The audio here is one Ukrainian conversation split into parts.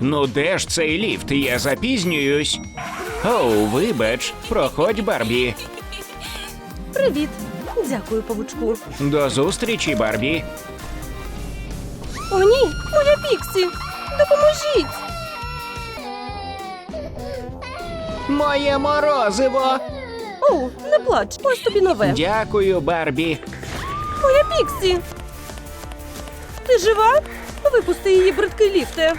Ну де ж цей ліфт? Я запізнююсь. Оу, вибач, проходь, Барбі. Привіт. Дякую, павучку. До зустрічі, Барбі. О, ні, моя Піксі! Допоможіть! Моє морозиво. Оу, не плач, ось тобі нове. Дякую, Барбі. Моя Піксі! Ти жива? Випусти її, бридкий ліфте.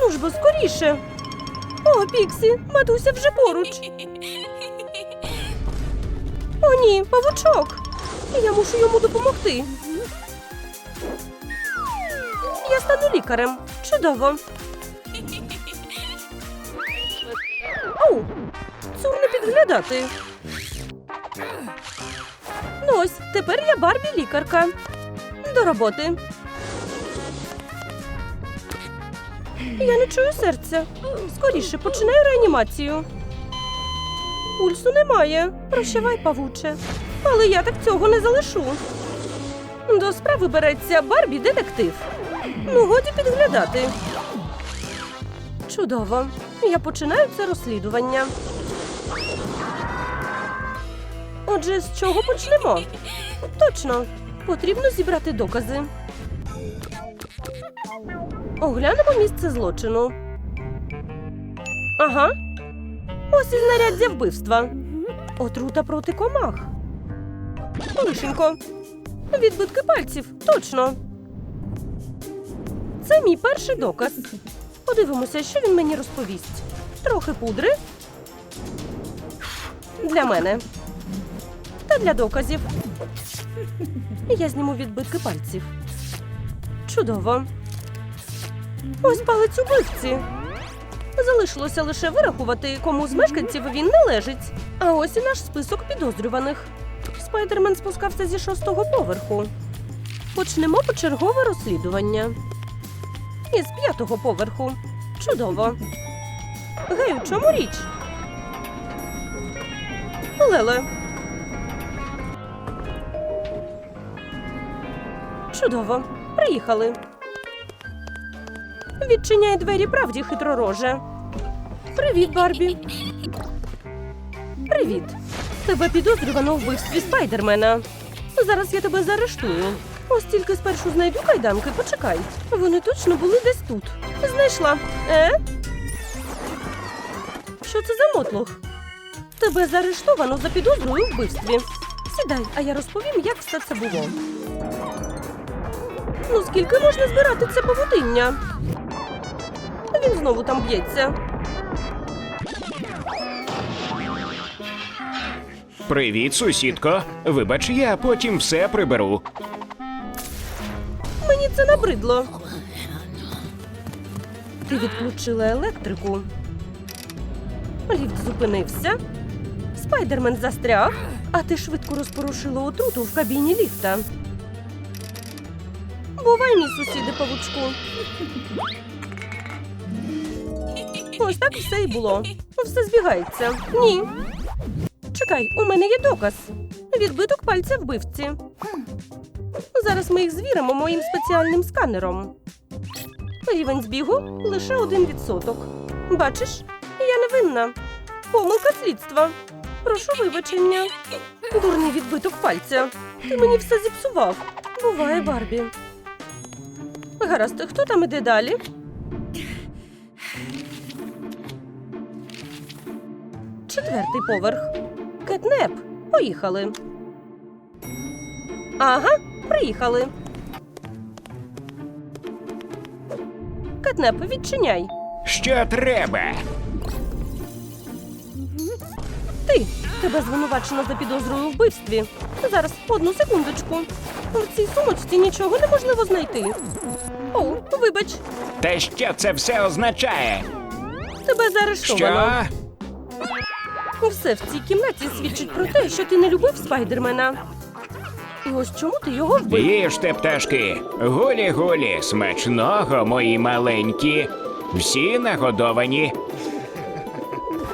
Ну ж бо скоріше. О, Піксі, матуся вже поруч. О, ні, павучок. Я мушу йому допомогти. Я стану лікарем. Чудово. Оу, цур не підглядати. Ну ось, тепер я Барбі лікарка. До роботи. Я не чую серця. Скоріше починаю реанімацію. Пульсу немає. Прощавай, павуче. Але я так цього не залишу. До справи береться Барбі детектив. Ну, годі підглядати. Чудово. Я починаю це розслідування. Отже, з чого почнемо? Точно, потрібно зібрати докази. Оглянемо місце злочину. Ага. Ось і знаряддя вбивства. Отрута проти комах. Лишенько. Відбитки пальців. Точно. Це мій перший доказ. Подивимося, що він мені розповість. Трохи пудри. Для мене. Та для доказів. Я зніму відбитки пальців. Чудово. Ось палець убивці. Залишилося лише вирахувати, кому з мешканців він належить. А ось і наш список підозрюваних. Спайдермен спускався зі шостого поверху. Почнемо почергове розслідування. Із п'ятого поверху. Чудово. Гей, у чому річ? Леле. Чудово. Приїхали. Відчиняй двері правді, хитророже. Привіт, Барбі. Привіт. Тебе підозрювано у вбивстві спайдермена. Зараз я тебе заарештую. Ось тільки спершу знайду кайданки, почекай. Вони точно були десь тут. Знайшла. Е? Що це за мотлох? Тебе заарештовано за підозрою у вбивстві. Сідай, а я розповім, як все це було. Ну, скільки можна збирати це павутиння? Він знову там б'ється. Привіт, сусідко. Вибач, я потім все приберу. Мені це набридло. Ти відключила електрику. Ліфт зупинився. Спайдермен застряг, а ти швидко розпорушила отруту в кабіні ліфта. Бувай, мій сусіди павучку. Ось так все і було. Все збігається. Ні. Чекай, у мене є доказ. Відбиток пальця вбивці. Зараз ми їх звіримо моїм спеціальним сканером. Рівень збігу лише один відсоток. Бачиш, я не винна. Помилка слідства. Прошу вибачення. Дурний відбиток пальця. Ти мені все зіпсував. Буває, Барбі. Гаразд, хто там іде далі? Четвертий поверх. Кетнеп. Поїхали. Ага, приїхали. Кетнеп, відчиняй. Що треба? Ти тебе звинувачено за підозрою у вбивстві. Зараз одну секундочку. В цій сумочці нічого неможливо знайти. О, вибач, Та що це все означає? тебе заарештовано. Що? Все в цій кімнаті свідчить про те, що ти не любив спайдермена. І ось чому ти його вбив? Їжте, пташки, гулі-гулі, смачного, мої маленькі. Всі нагодовані.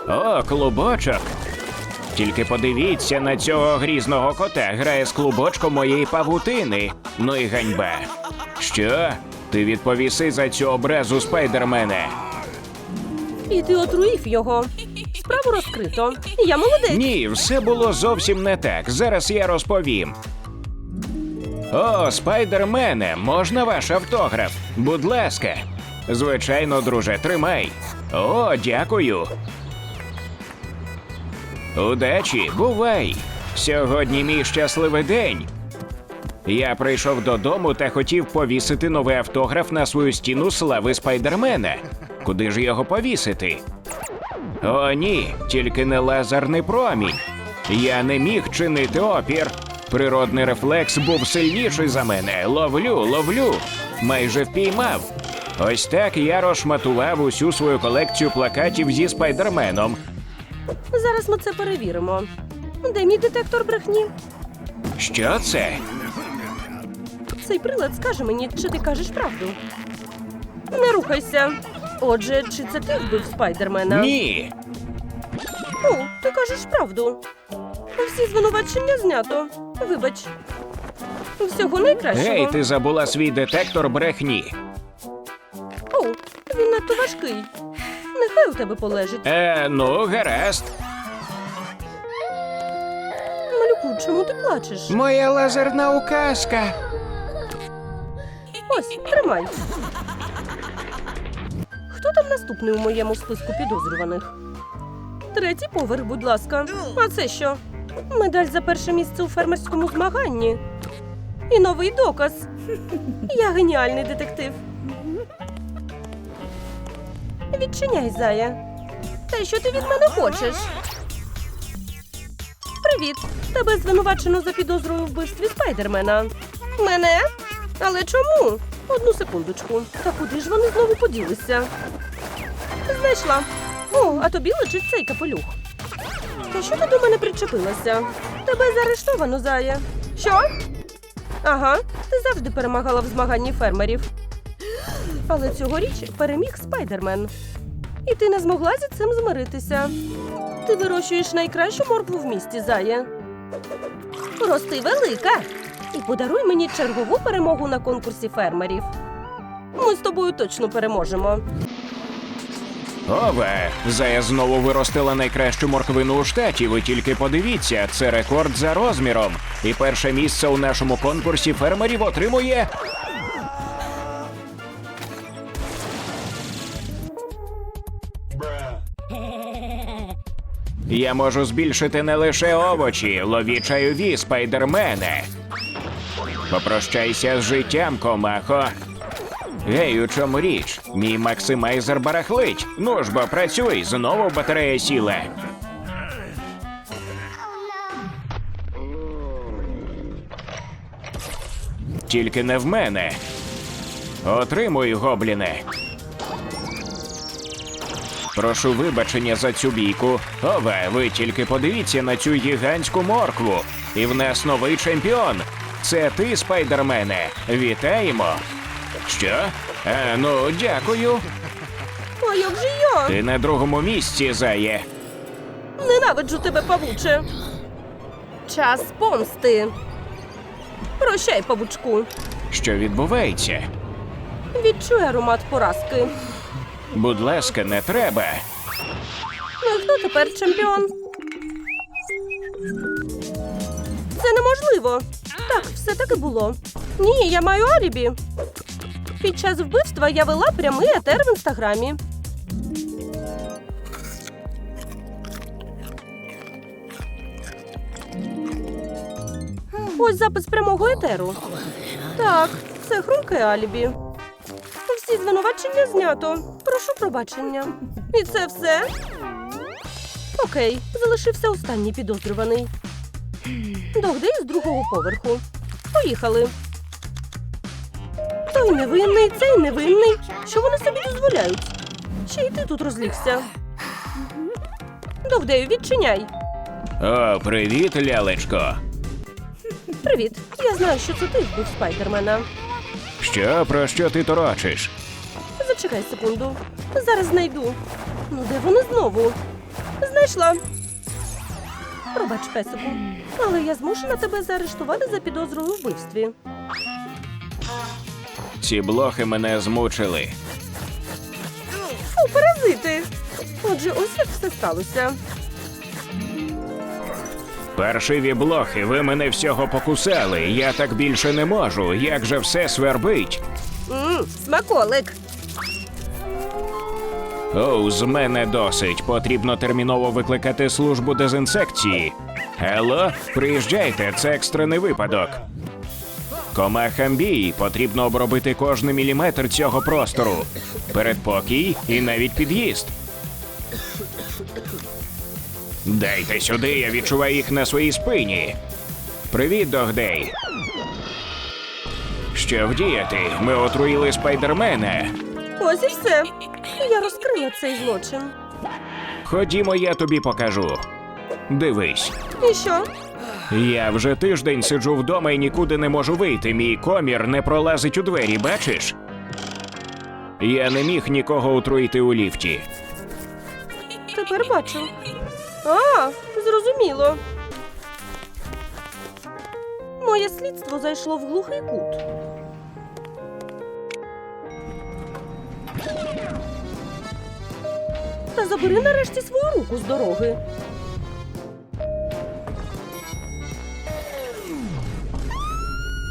О, клубочок. Тільки подивіться на цього грізного кота, грає з клубочком моєї павутини. Ну і ганьба. Що? Ти відповіси за цю образу, спайдермене. І ти отруїв його. Справу розкрито. Я молодець. Ні, все було зовсім не так. Зараз я розповім. О, спайдермене, можна ваш автограф? Будь ласка. Звичайно, друже, тримай. О, дякую. Удачі, бувай. Сьогодні мій щасливий день. Я прийшов додому та хотів повісити новий автограф на свою стіну слави спайдермена. Куди ж його повісити? О, ні, тільки не лазерний промінь. Я не міг чинити опір. Природний рефлекс був сильніший за мене. Ловлю, ловлю. Майже впіймав. Ось так я розшматував усю свою колекцію плакатів зі спайдерменом. Зараз ми це перевіримо. Де мій детектор брехні? Що це? Цей прилад скаже мені, чи ти кажеш правду. Не рухайся. Отже, чи це ти вбив спайдермена? Ні. О, ти кажеш правду. Всі звинувачення знято. Вибач. Всього найкращого. Гей, ти забула свій детектор брехні. О, він надто важкий. Нехай у тебе полежить. Е, ну, гаразд. Малюку, чому ти плачеш? Моя лазерна указка. Ось, тримай. Хто там наступний у моєму списку підозрюваних? Третій поверх, будь ласка. А це що? Медаль за перше місце у фермерському змаганні. І новий доказ. Я геніальний детектив. Відчиняй, зая. Та що ти від мене хочеш? Привіт. Тебе звинувачено за підозрою вбивстві спайдермена. Мене? Але чому? Одну секундочку. Та куди ж вони знову поділися? Знайшла. О, а тобі лежить цей капелюх. Та що ти до мене причепилася? Тебе заарештовано, Зая. Що? Ага, ти завжди перемагала в змаганні фермерів. Але цьогоріч переміг спайдермен. І ти не змогла зі цим змиритися. Ти вирощуєш найкращу моркву в місті, Зая. Рости велика. Подаруй мені чергову перемогу на конкурсі фермерів. Ми з тобою точно переможемо. Ове, Зая знову виростила найкращу морквину у штаті. Ви тільки подивіться, це рекорд за розміром. І перше місце у нашому конкурсі фермерів отримує. Я можу збільшити не лише овочі, лові чайові, спайдермене. Попрощайся з життям, комахо. Гей, у чому річ? Мій максимайзер барахлить. Ну ж бо працюй, знову батарея сіла. Тільки не в мене. Отримуй, гобліне. Прошу вибачення за цю бійку. Ове, ви тільки подивіться на цю гігантську моркву. І в нас новий чемпіон. Це ти, спайдермене. Вітаємо. Що? Е, ну, дякую. А як же я? Ти на другому місці, зає. Ненавиджу тебе, павуче. Час помсти. Прощай, павучку. Що відбувається? Відчуй аромат поразки. Будь ласка, не треба. Ну і хто тепер чемпіон? Це неможливо. Так, все таки було. Ні, я маю алібі. Під час вбивства я вела прямий етер в інстаграмі. Ось запис прямого етеру. Так, це хрумке алібі. Всі звинувачення знято. Прошу пробачення. І це все? Окей, залишився останній підозрюваний. Догдей з другого поверху. Поїхали. Той невинний, цей невинний. Що вони собі дозволяють? Ще й ти тут розлігся. Довдею, відчиняй. О, привіт, лялечко. Привіт. Я знаю, що це ти вбив спайдермена. Що про що ти торочиш? Зачекай секунду. Зараз знайду. Ну, де вони знову? Знайшла. Пробач, песику. Але я змушена тебе заарештувати за підозрою у вбивстві. Ці блохи мене змучили. Фу, паразити. Отже, ось як все сталося. Паршиві блохи, ви мене всього покусали. Я так більше не можу. Як же все свербить? Смаколик. Оу, з мене досить. Потрібно терміново викликати службу дезінсекції. Ело, приїжджайте, це екстрений випадок. Комахам бій, потрібно обробити кожний міліметр цього простору. Передпокій і навіть під'їзд. Дайте сюди, я відчуваю їх на своїй спині. Привіт, Догдей. Що вдіяти? Ми отруїли спайдермена. Ось і все. Я розкрила цей злочин. Ходімо, я тобі покажу. Дивись, І що? я вже тиждень сиджу вдома і нікуди не можу вийти. Мій комір не пролазить у двері, бачиш? Я не міг нікого отруїти у ліфті. Тепер бачу. А, зрозуміло. Моє слідство зайшло в глухий кут. Забери нарешті свою руку з дороги.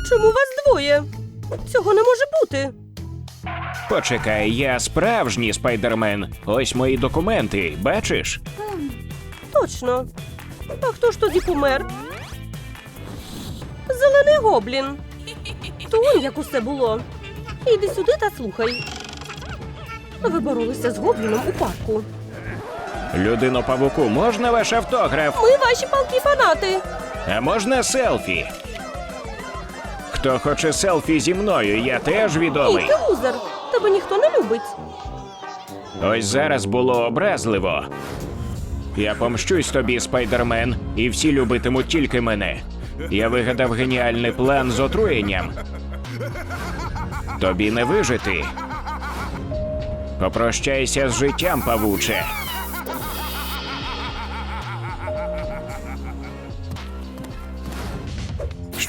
Чому вас двоє? Цього не може бути. Почекай, я справжній спайдермен. Ось мої документи, бачиш? Точно. А хто ж тоді помер? Зелений гоблін. То он як усе було. Іди сюди та слухай. Ви боролися з гобліном у парку. Людино павуку, можна ваш автограф? Ми ваші палки фанати. А можна селфі? Хто хоче селфі зі мною, я теж Ні, відомий. ти лузер. Тебе ніхто не любить. Ось зараз було образливо. Я помщусь тобі, спайдермен, і всі любитимуть тільки мене. Я вигадав геніальний план з отруєнням. Тобі не вижити. Попрощайся з життям, павуче.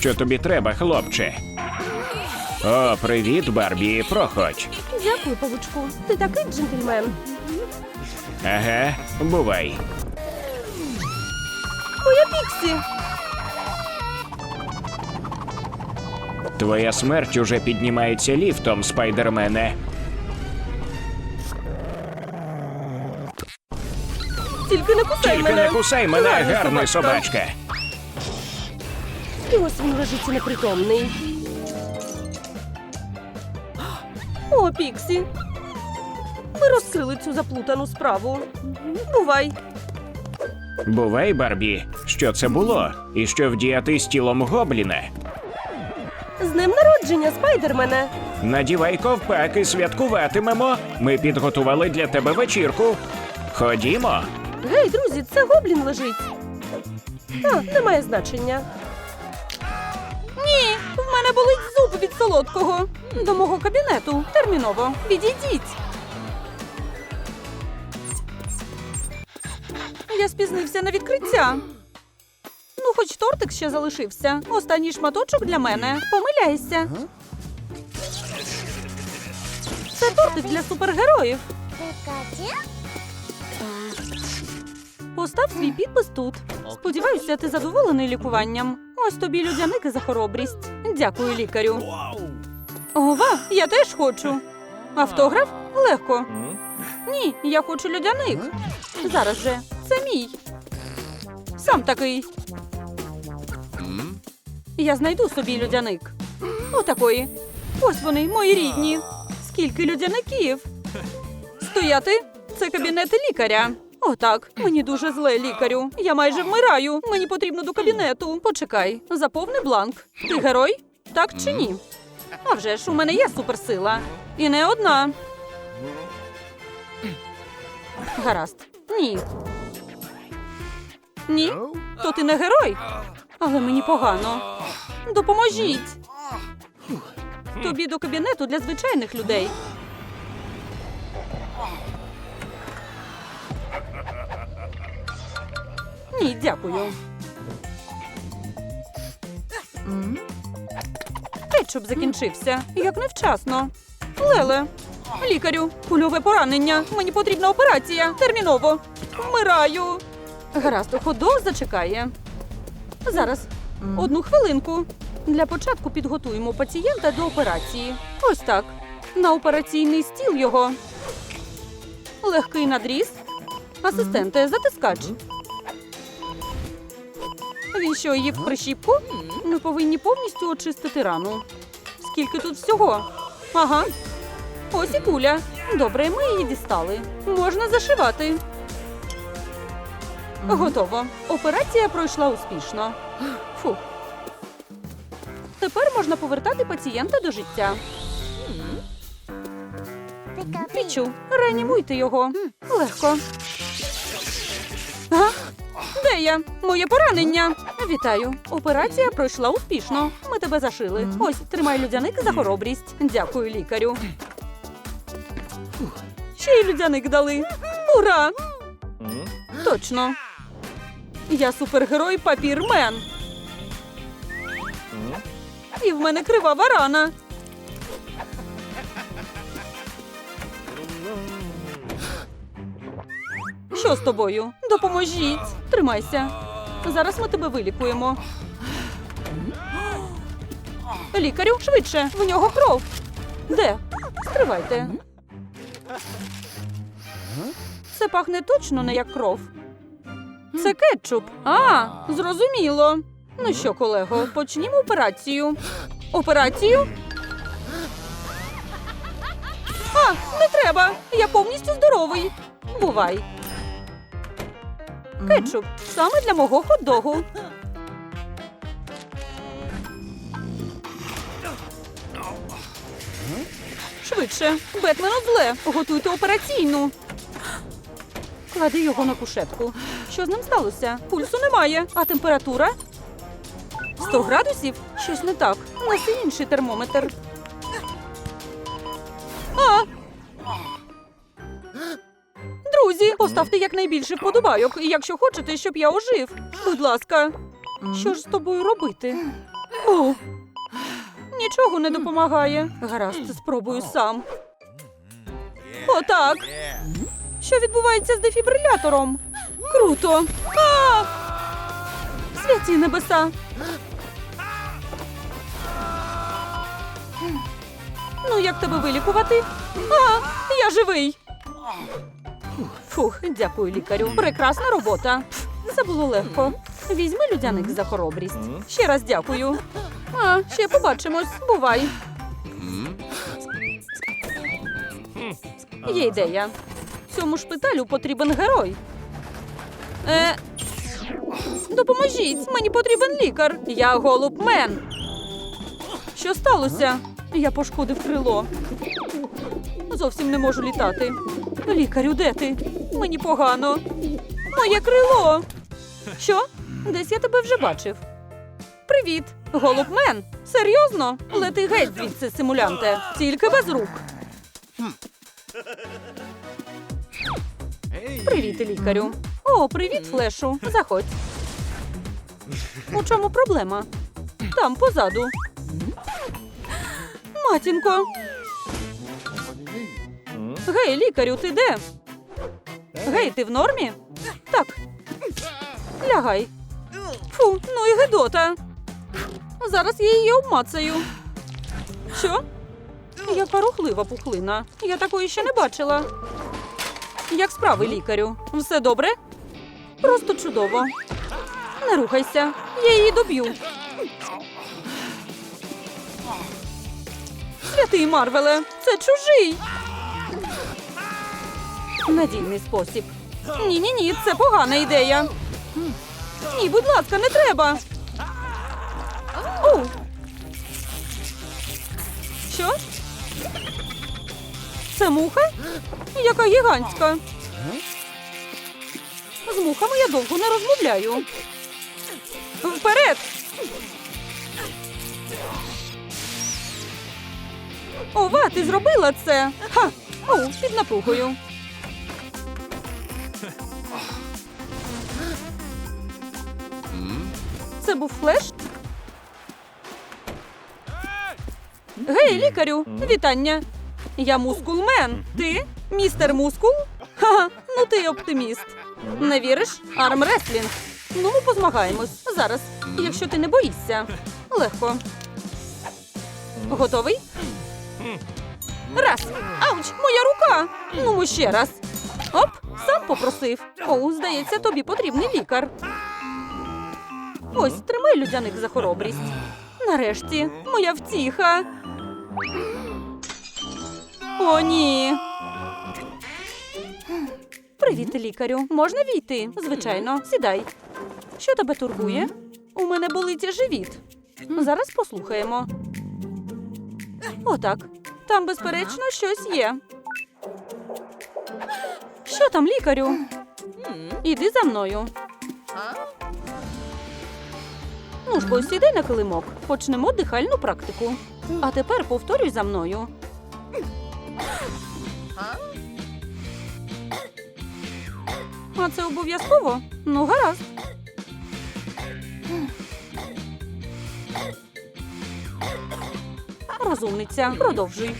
Що тобі треба, хлопче? О, привіт, Барбі, проходь. Дякую, павучку. Ти такий джентльмен. Ага, бувай. Моя Піксі. Твоя смерть уже піднімається ліфтом, спайдермене. Тільки не кусай Тільки мене. не кусай мене, Гарна гарна собачка. Ось він лежить непритомний. О, Піксі. Ми розкрили цю заплутану справу. Бувай. Бувай, Барбі, що це було? І що вдіяти з тілом гобліна? З днем народження, спайдермене. Надівай ковпак і святкуватимемо. Ми підготували для тебе вечірку. Ходімо. Гей, друзі, це гоблін лежить. А, немає значення. Мене болить зуб від солодкого. До мого кабінету. Терміново. Відійдіть. Я спізнився на відкриття. Ну, хоч тортик ще залишився. Останній шматочок для мене. Помиляйся. Це тортик для супергероїв. Постав свій підпис тут. Сподіваюся, ти задоволений лікуванням. Ось тобі людяники за хоробрість. Дякую, лікарю. Ова, я теж хочу. Автограф? Легко. Ні, я хочу людяник. Зараз же. Це мій. Сам такий. Я знайду собі людяник. Отакої. Ось вони, мої рідні. Скільки людяників? Стояти? Це кабінет лікаря. Отак, мені дуже зле, лікарю. Я майже вмираю. Мені потрібно до кабінету. Почекай, заповни бланк. Ти герой? Так чи ні? А вже ж у мене є суперсила. І не одна. Гаразд. Ні. Ні? То ти не герой? Але мені погано. Допоможіть. Тобі до кабінету для звичайних людей. Ні, дякую. Кетчуп закінчився. Як невчасно. Леле, лікарю, кульове поранення. Мені потрібна операція. Терміново. Вмираю. Гаразд, ходок зачекає. Зараз. Одну хвилинку. Для початку підготуємо пацієнта до операції. Ось так. На операційний стіл його. Легкий надріз. Асистенте, затискач. Він що, їв прищіпку? Ми повинні повністю очистити рану. Скільки тут всього? Ага. Ось і куля. Добре, ми її дістали. Можна зашивати. Готово. Операція пройшла успішно. Фу. Тепер можна повертати пацієнта до життя. Пічу, реанімуйте його. Легко. А? Я? Моє поранення. Вітаю. Операція пройшла успішно. Ми тебе зашили. Ось, тримай людяник за хоробрість. Дякую, лікарю. Ще й людяник дали. Ура! Точно. Я супергерой папірмен. І в мене кривава рана. Що з тобою? Допоможіть. Тримайся. Зараз ми тебе вилікуємо. Лікарю, швидше, в нього кров. Де? Стривайте. Це пахне точно не як кров. Це кетчуп. А, зрозуміло. Ну що, колего, почнімо операцію. Операцію? А, не треба. Я повністю здоровий. Бувай. Кетчуп саме для мого хот-догу. Швидше, Бетмену зле. Готуйте операційну. Клади його на кушетку. Що з ним сталося? Пульсу немає, а температура? 100 градусів? Щось не так. Неси інший термометр. А! Поставте якнайбільше вподобайок, і якщо хочете, щоб я ожив. Будь ласка, що ж з тобою робити? О, нічого не допомагає. Гаразд, спробую сам. Отак. Що відбувається з дефібрилятором? Круто. А! Святі небеса. Ну, як тебе вилікувати? А, я живий. Фух, дякую, лікарю. Прекрасна робота. Це було легко. Візьми людяник за хоробрість. Ще раз дякую. А, ще побачимось. Бувай. Є ідея. Цьому шпиталю потрібен герой. Е... Допоможіть, мені потрібен лікар. Я голубмен. Що сталося? Я пошкодив крило. Зовсім не можу літати. Лікарю, де ти? Мені погано. Моє крило. Що? Десь я тебе вже бачив. Привіт, голубмен. Серйозно? Лети геть звідси, симулянте. Тільки без рук. Привіт, лікарю. О, привіт, флешу. Заходь. У чому проблема? Там позаду. Матінко. Гей, лікарю, ти де? Гей, ти в нормі? Так. Лягай. Фу, ну і гидота. Зараз я її обмацаю. Що? Яка рухлива пухлина. Я такої ще не бачила. Як справи, лікарю? Все добре? Просто чудово. Не рухайся, я її доб'ю. Святий Марвеле, це чужий. Надійний спосіб. Ні, ні, ні, це погана ідея. Ні, будь ласка, не треба. Оу. Що? Це муха? Яка гігантська. З мухами я довго не розмовляю. Вперед! Ова, ти зробила це. Ха! Оу, під напругою. Це був флеш? Гей, лікарю, вітання. Я мускулмен. Ти? Містер Мускул? Ха, ну ти оптиміст. Не віриш? Армреслінг. Ну, позмагаємось. Зараз, якщо ти не боїшся. Легко. Готовий? Раз. Ауч, моя рука. Ну, ще раз. Оп, сам попросив. О, здається, тобі потрібний лікар. Ось, тримай людяник за хоробрість. Нарешті, моя втіха. О, ні. Привіт, лікарю. Можна війти? Звичайно, сідай. Що тебе турбує? У мене болить живіт. Зараз послухаємо. Отак. Там, безперечно, щось є. Що там, лікарю? Іди за мною. Ну ж, бо сідай на килимок. Почнемо дихальну практику. А тепер повторюй за мною. А це обов'язково? Ну, гаразд. Розумниця, продовжуй.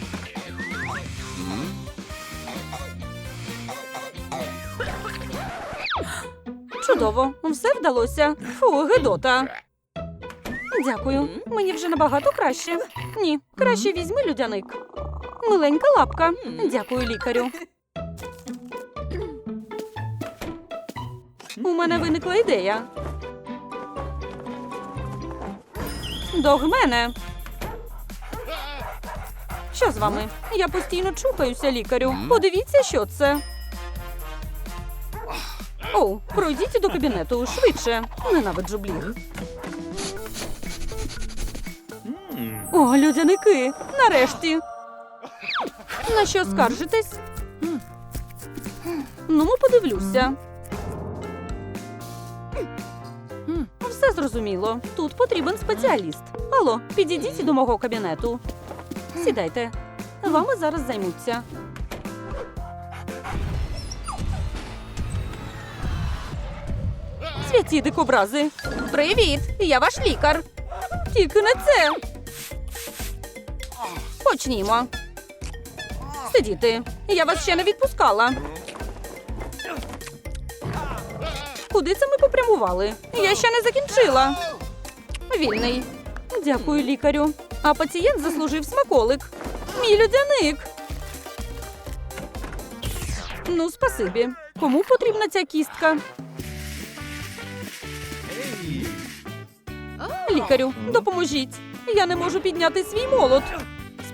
Чудово, все вдалося. Фу, гидота. Дякую. Мені вже набагато краще. Ні, краще візьми людяник. Миленька лапка. Дякую, лікарю. У мене виникла ідея. Догмене. Що з вами? Я постійно чухаюся, лікарю. Подивіться, що це. О, пройдіть до кабінету швидше. Ненавиджу бліг. О, людяники! Нарешті. На що скаржитесь? Ну, подивлюся. Все зрозуміло. Тут потрібен спеціаліст. Алло, підійдіть до мого кабінету. Сідайте. Вами зараз займуться. Святі дикобрази. Привіт! Я ваш лікар. Тільки не це. Почнімо. Сидіти. Я вас ще не відпускала. Куди це ми попрямували? Я ще не закінчила. Вільний. Дякую, лікарю. А пацієнт заслужив смаколик. Мій людяник. Ну, спасибі. Кому потрібна ця кістка? Лікарю, допоможіть. Я не можу підняти свій молот.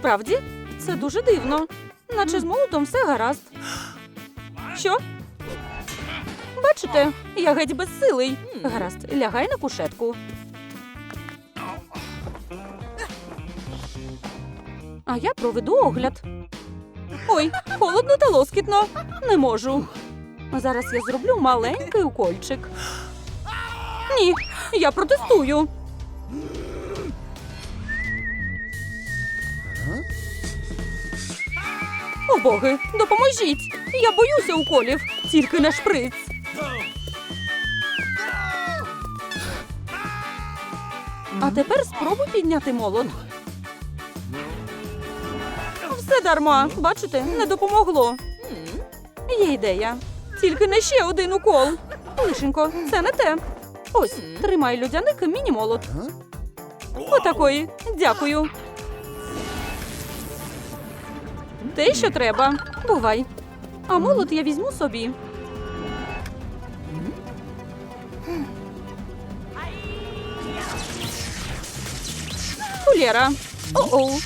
Справді, це дуже дивно. Наче з молотом все гаразд. Що? Бачите, я геть безсилий. Гаразд, лягай на кушетку. А я проведу огляд. Ой, холодно та лоскітно. Не можу. Зараз я зроблю маленький укольчик. Ні, я протестую. О, боги, допоможіть! Я боюся уколів, тільки не шприц. А тепер спробуй підняти молот. Все дарма, бачите, не допомогло. Є ідея. Тільки не ще один укол. Лишенько, це не те. Ось, тримай людяник міні-молот. Отакої. Дякую. Те, що треба. Бувай. А молот я візьму собі. Кулєра. О-оу.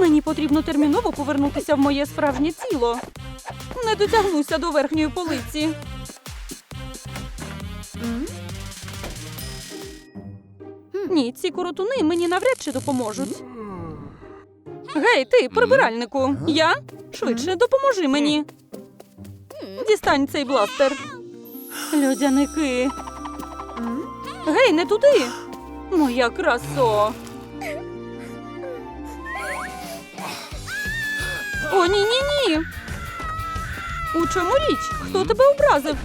Мені потрібно терміново повернутися в моє справжнє тіло. Не дотягнуся до верхньої полиці. Ні, ці коротуни мені навряд чи допоможуть. Гей, ти, прибиральнику, я? Швидше допоможи мені. Дістань цей бластер. Людяники. Гей, не туди. Моя красо. О, ні, ні, ні. У чому річ? Хто тебе образив?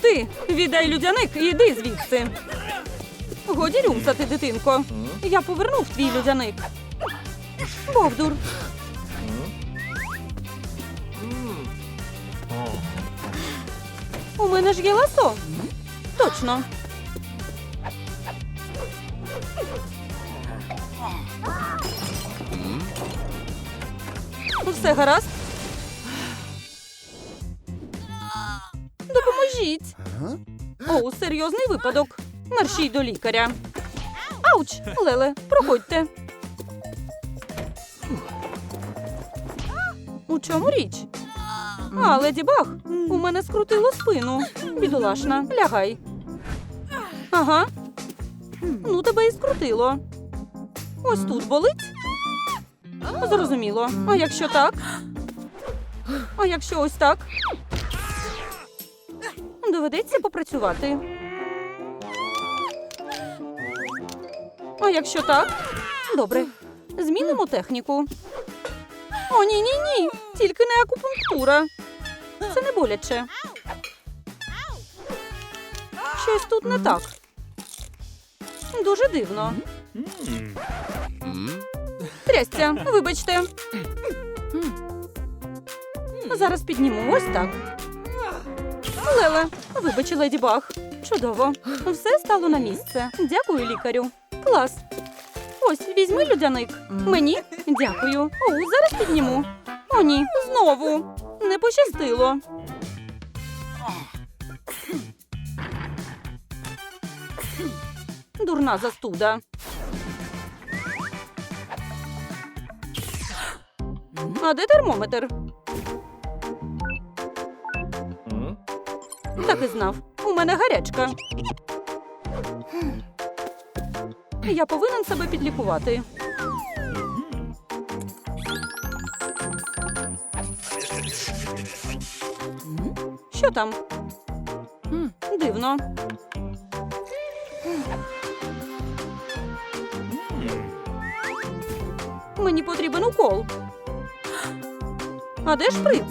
Ти віддай людяник і йди звідси. Годі рюмсати, дитинко. Я повернув твій людяник. Бовдур. У мене ж є ласо. Точно. Все гаразд. Допоможіть. О, серйозний випадок. Мерщій до лікаря. Ауч! Леле, проходьте. У чому річ? А, леді Баг, у мене скрутило спину. Бідолашна, лягай. Ага. Ну, тебе і скрутило. Ось тут болить. Зрозуміло. А якщо так? А якщо ось так? Доведеться попрацювати. А якщо так? Добре. Змінимо техніку. О, ні, ні, ні. Тільки не акупунктура. Це не боляче. Щось тут не так. Дуже дивно. Трясця, вибачте. Зараз підніму ось так. Леле, вибач, леді Баг. Чудово. Все стало на місце. Дякую, лікарю. Клас. Ось, візьми людяник. Мені? Дякую. О, зараз підніму. О, ні, знову. Не пощастило. Дурна застуда. А де термометр? Так і знав. У мене гарячка. Я повинен себе підлікувати. Що там? Дивно. Мені потрібен укол. А де шприц?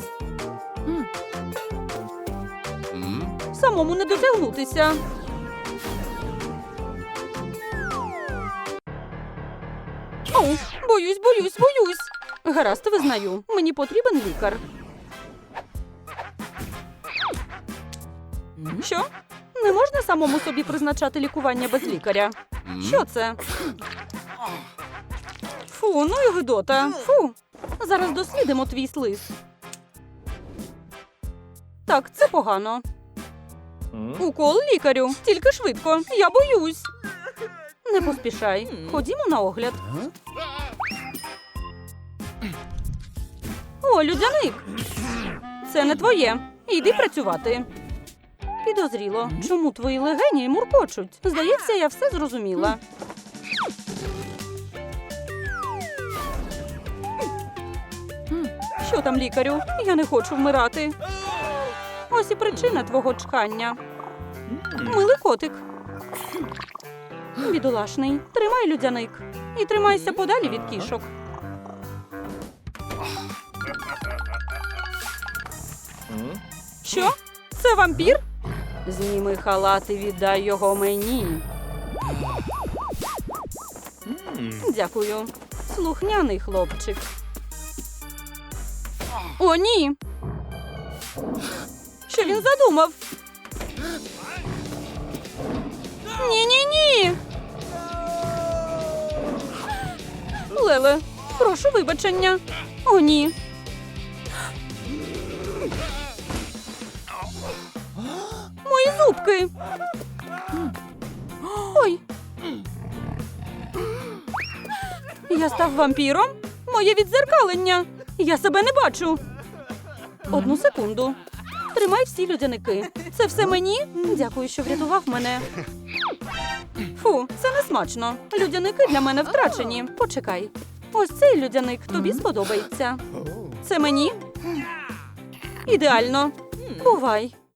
Самому не дотягнутися. Боюсь, боюсь, боюсь. Гаразд, визнаю. Мені потрібен лікар. Що? Не можна самому собі призначати лікування без лікаря. Що це? Фу, ну і гидота. Фу. Зараз дослідимо твій слиз. Так, це погано. Укол лікарю. Тільки швидко. Я боюсь. Не поспішай. Ходімо на огляд. О, людяник. Це не твоє. Йди працювати. Підозріло. Чому твої легені муркочуть? Здається, я все зрозуміла. Що там, лікарю? Я не хочу вмирати. Ось і причина твого чхання. Милий котик. Бідолашний, тримай людяник. І тримайся подалі від кішок. Що? Це вампір? Зніми халат і віддай його мені. Дякую. Слухняний хлопчик. О, ні. Що він задумав? Ні, ні, ні. Леле, прошу вибачення. О, ні. Мої. Ой. Я став вампіром? Моє відзеркалення. Я себе не бачу. Одну секунду. Тримай всі людяники. Це все мені? Дякую, що врятував мене. Фу, це не смачно. Людяники для мене втрачені. Почекай. Ось цей людяник тобі сподобається. Це мені? Ідеально. Бувай.